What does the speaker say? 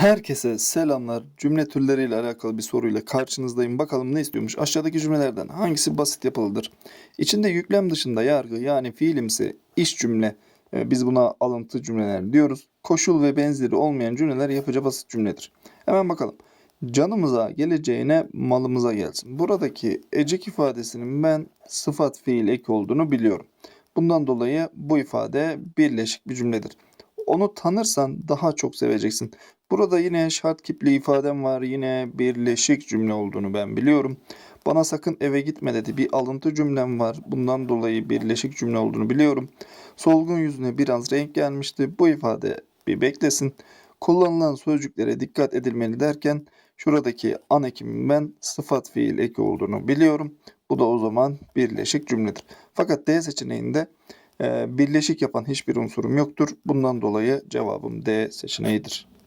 Herkese selamlar. Cümle türleriyle alakalı bir soruyla karşınızdayım. Bakalım ne istiyormuş? Aşağıdaki cümlelerden hangisi basit yapılıdır? İçinde yüklem dışında yargı yani fiilimsi iş cümle e, biz buna alıntı cümleler diyoruz. Koşul ve benzeri olmayan cümleler yapıca basit cümledir. Hemen bakalım. Canımıza geleceğine malımıza gelsin. Buradaki ecek ifadesinin ben sıfat fiil ek olduğunu biliyorum. Bundan dolayı bu ifade birleşik bir cümledir. Onu tanırsan daha çok seveceksin. Burada yine şart kipli ifadem var. Yine birleşik cümle olduğunu ben biliyorum. Bana sakın eve gitme dedi. Bir alıntı cümlem var. Bundan dolayı birleşik cümle olduğunu biliyorum. Solgun yüzüne biraz renk gelmişti. Bu ifade bir beklesin. Kullanılan sözcüklere dikkat edilmeli derken şuradaki an ekimin ben sıfat fiil eki olduğunu biliyorum. Bu da o zaman birleşik cümledir. Fakat D seçeneğinde birleşik yapan hiçbir unsurum yoktur. Bundan dolayı cevabım D seçeneğidir.